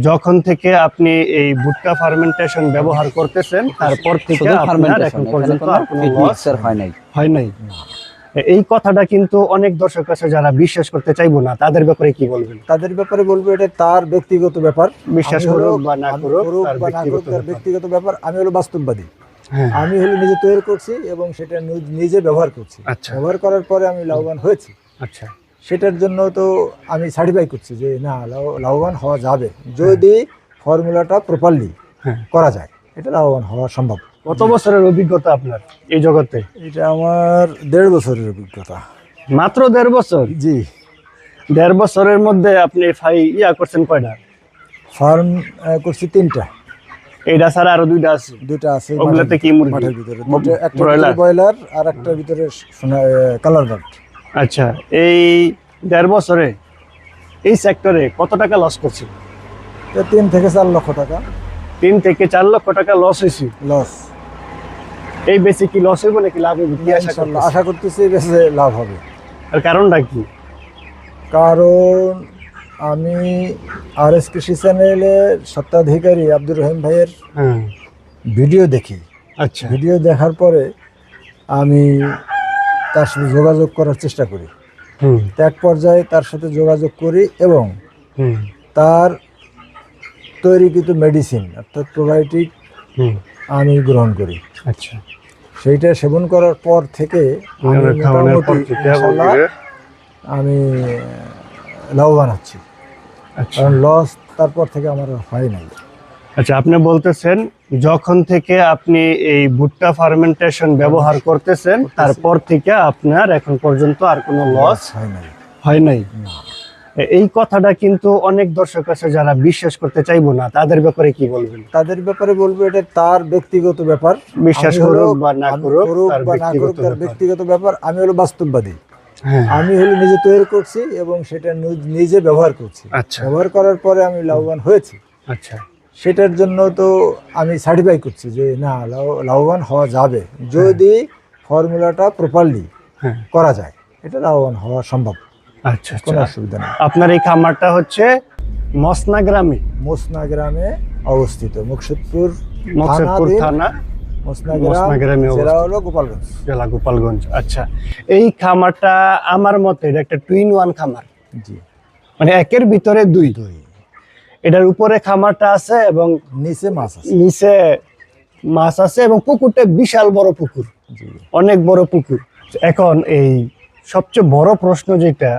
যখন থেকে আপনি এই ভুট্টা ফার্মেন্টেশন ব্যবহার করতেছেন তারপর থেকে আপনার এখন পর্যন্ত আর কোনো লস হয় নাই। হয় নাই। এই কথাটা কিন্তু অনেক দর্শক আছে যারা বিশ্বাস করতে চাইব না তাদের ব্যাপারে কি বলবেন? তাদের ব্যাপারে বলব এটা তার ব্যক্তিগত ব্যাপার। বিশ্বাস করুক বা না করুক, তার ব্যক্তিগত ব্যাপার। আমি হলো বাস্তববাদী। হ্যাঁ। আমি হলো নিজে তৈরি করছি এবং সেটা নিজ- নিজে ব্যবহার করছি। আচ্ছা। ব্যবহার করার পরে আমি লাভবান হয়েছি। আচ্ছা। সেটার জন্য তো আমি সার্টিফাই করছি যে না লাভ- লাভবান হওয়া যাবে। যদি ফর্মুলাটা প্রপারলি হ্যাঁ। করা যায় এটা লাভবান হওয়া সম্ভব। কত বছরের অভিজ্ঞতা আপনার এই জগতে? এটা আমার দেড় বছরের অভিজ্ঞতা। মাত্র দেড় বছর? জি। দেড় বছরের মধ্যে আপনি ফাই ইয়া করছেন কয়টা? ফার্ম করছি তিনটা। এইটা ছাড়া আরও দুইটা আছে? দুইটা আছে ওগুলাতে কি মুরগি? মাঠের ভিতরে। একটা ব্রয়লার? ব্রয়লার আর একটার ভিতরে কালার বার্ড। আচ্ছা এই দেড় বছরে এই সেক্টরে কত টাকা লস করছে তিন থেকে চার লক্ষ টাকা। তিন থেকে চার লক্ষ টাকা লস হয়েছে? লস এই বেশি কি লস হইব নাকি লাভ হইব? আশা করতেছি বেশি লাভ হবে। আর কারণটা কি? কারণ আমি আর এস কৃষি চ্যানেলের সত্ত্বাধিকারী আব্দুর রহিম ভাইয়ের হ্যাঁ। ভিডিও দেখি। আচ্ছা। ভিডিও দেখার পরে আমি তার সাথে যোগাযোগ করার চেষ্টা করি। তো এক পর্যায়ে তার সাথে যোগাযোগ করি এবং হুম। তার তৈরিকৃত মেডিসিন অর্থাৎ প্রোবায়োটিক আমি গ্রহণ করি। আচ্ছা। সেইটা সেবন করার পর থেকে আমি লাভবান হচ্ছি। আচ্ছা। কারণ লস তারপর থেকে আমার হয় নাই। আচ্ছা আপনি বলতেছেন যখন থেকে আপনি এই ভুট্টা ফার্মেন্টেশন ব্যবহার করতেছেন তারপর থেকে আপনার এখন পর্যন্ত আর কোনো লস হয় নাই। হয় নাই? এই কথাটা কিন্তু অনেক দর্শক আছে যারা বিশ্বাস করতে চাইব না তাদের ব্যাপারে কি বলবেন? তাদের ব্যাপারে বলব এটা তার ব্যক্তিগত ব্যাপার। বিশ্বাস করুক বা না করুক, বা না করুক ব্যক্তিগত তার ব্যাপার। ব্যক্তিগত ব্যাপার। আমি হলো বাস্তববাদী। হ্যাঁ। আমি হলো নিজে তৈরি করছি এবং সেটা নিজ- নিজে ব্যবহার করছি। আচ্ছা। ব্যবহার করার পরে আমি লাভবান হয়েছি। আচ্ছা। সেটার জন্য তো আমি সার্টিফাই করছি যে না লাভ- লাভবান হওয়া যাবে। যদি ফর্মুলাটা প্রপারলি হ্যাঁ। করা যায় এটা লাভবান হওয়া সম্ভব। আচ্ছা কোনো আচ্ছা অসুবিধা নেই। আপনার এই খামারটা হচ্ছে মসনা গ্রামে? মোসনা গ্রামে অবস্থিত মুকসুদপুর মকসদপুর থানা? জেলা গোপালগঞ্জ। আচ্ছা। এই খামারটা আমার মতে এটা একটা টুইন ওয়ান খামার। জি। মানে একের ভিতরে দুই। দুই। এটার উপরে খামারটা আছে এবং নিচে মাছ আছে। নিচে মাছ আছে এবং পুকুরটা বিশাল বড় পুকুর। অনেক বড় পুকুর। এখন এই সবচেয়ে বড় প্রশ্ন যেটা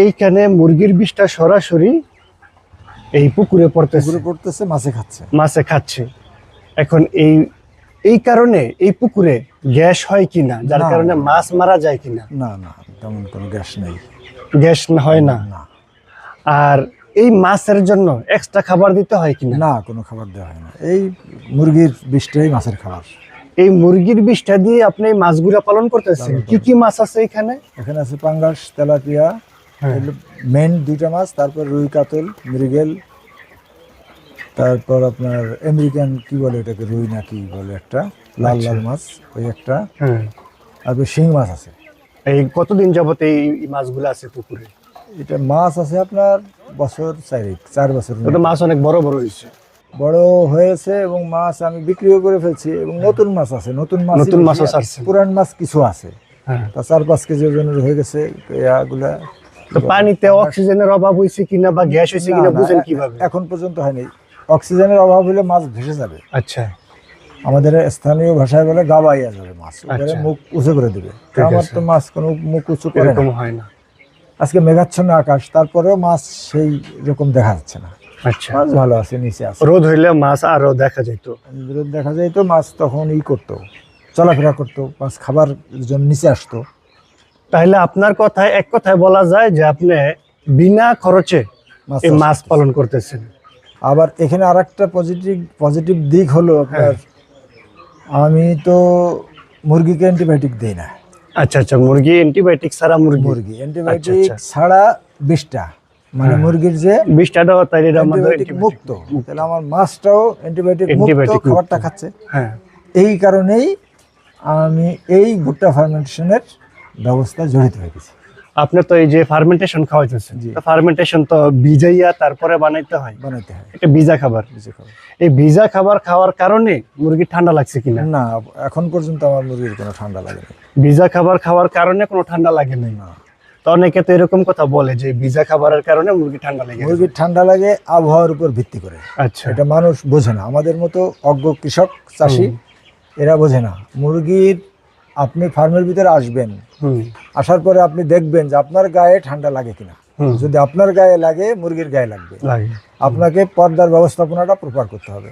এইখানে মুরগির বিষটা সরাসরি এই পুকুরে পড়তেছে। পুকুরে পড়তেছে মাছে খাচ্ছে। মাছে খাচ্ছে। এখন এই এই কারণে এই পুকুরে গ্যাস হয় কিনা যার কারণে মাছ মারা যায় কিনা? না না তেমন কোনো গ্যাস নেই। গ্যাস হয় না। না। আর এই মাছের জন্য এক্সট্রা খাবার দিতে হয় কিনা? না কোনো খাবার দেওয়া হয় না। এই মুরগির বিষটাই মাছের খাবার। এই মুরগির বিষটা দিয়ে আপনি এই মাছগুলা পালন করতেছেন? কি কি মাছ আছে এখানে? এখানে আছে পাঙ্গাস তেলাপিয়া হ্যাঁ। মেন দুইটা মাছ তারপর রুই কাতল মৃগেল তারপর আপনার আমেরিকান কি বলে এটাকে? রুই না কি বলে একটা? লাল আচ্ছা। লাল মাছ ওই একটা। হ্যাঁ। তারপর শিং মাছ আছে। এই কতদিন যাবত এই মাছগুলো আছে পুকুরে? এটা মাছ আছে আপনার বছর চারেক চার বছর মাছ অনেক বড় বড় হয়েছে। বড় হয়েছে এবং মাছ আমি বিক্রিও করে ফেলছি এবং নতুন মাছ আছে নতুন মাছ নতুন মাছও ছাড়ছে। পুরান মাছ কিছু আছে। হ্যাঁ। তা চার পাঁচ কেজি ওজনের হয়ে গেছে তো পানিতে অক্সিজেনের অভাব হয়েছে কিনা বা গ্যাস হয়েছে কিনা বুঝেন কীভাবে? এখন পর্যন্ত হয়নি। অক্সিজেনের অভাব হলে মাছ ভেসে যাবে। আচ্ছা। আমাদের স্থানীয় ভাষায় বলে গাবাইয়া যাবে মাছ। আচ্ছা। মুখ উঁচু করে দিবে। আমার তো মাছ কোনো মুখ উঁচু করে হয় না। আজকে মেঘাচ্ছন্ন আকাশ তারপরেও মাছ সেই রকম দেখা যাচ্ছে না। আচ্ছা। মাছ ভালো আছে নিচে আছে। রোদ হইলে মাছ আরও দেখা যেত রোদ দেখা যায় তো মাছ তখন ই করতো চলাফেরা করতো মাছ খাবার জন্য নিচে আসতো। তাহলে আপনার কথায় এক কথায় বলা যায় যে আপনি বিনা খরচে মাছ এই মাছ পালন করতেছেন। আবার এখানে আর একটা পজিটিভ পজিটিভ দিক হলো আপনার আমি তো মুরগিকে অ্যান্টিবায়োটিক দিই না। আচ্ছা আচ্ছা মুরগি অ্যান্টিবায়োটিক ছাড়া মুরগি? মুরগি অ্যান্টিবায়োটিক সারা ছাড়া বিষটা মানে হ্যাঁ। মুরগির যে বিষটাটাও তাই অ্যান্টিবায়োটিক মুক্ত। তাহলে আমার মাছটাও অ্যান্টিবায়োটিক মুক্ত খাবারটা খাচ্ছে। হ্যাঁ। এই কারণেই আমি এই ভুট্টা ফার্মেন্টেশনের ব্যবস্থা জড়িত হয়ে গেছি। আপনি তো এই যে ফার্মেন্টেশন খাওয়াইতেছেন। ফার্মেন্টেশন তো ভিজাইয়া তারপরে বানাইতে হয়। বানাইতে হয়। এটা ভিজা খাবার। এই ভিজা খাবার খাওয়ার কারণে মুরগি ঠান্ডা লাগছে কিনা? না এখন পর্যন্ত আমার মুরগির কোনো ঠান্ডা লাগেনি ভিজা খাবার খাওয়ার কারণে কোনো ঠান্ডা লাগে নাই? না। তো অনেকে তো এরকম কথা বলে যে ভিজা খাবারের কারণে মুরগি ঠান্ডা লাগে গেছে। মুরগির ঠান্ডা লাগে আবহাওয়ার উপর ভিত্তি করে। আচ্ছা। এটা মানুষ বোঝে না। আমাদের মতো অজ্ঞ কৃষক চাষি এরা বোঝে না। মুরগির আপনি ফার্মের ভিতরে আসবেন আসার পরে আপনি দেখবেন যে আপনার গায়ে ঠান্ডা লাগে কিনা। যদি আপনার গায়ে লাগে মুরগির গায়ে লাগবে। আপনাকে পর্দার ব্যবস্থাপনাটা প্রপার করতে হবে।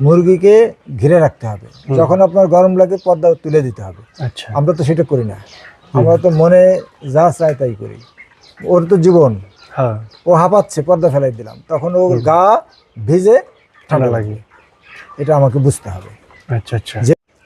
মুরগিকে ঘিরে রাখতে হবে। যখন আপনার গরম লাগে পর্দা তুলে দিতে হবে। আচ্ছা। আমরা তো সেটা করি না। আমরা তো মনে যা চাই তাই করি। ওর তো জীবন। হ্যাঁ। ও হাঁপাচ্ছে পর্দা ফেলাই দিলাম। তখন ওর গা ভিজে ঠান্ডা লাগে। এটা আমাকে বুঝতে হবে। আচ্ছা আচ্ছা।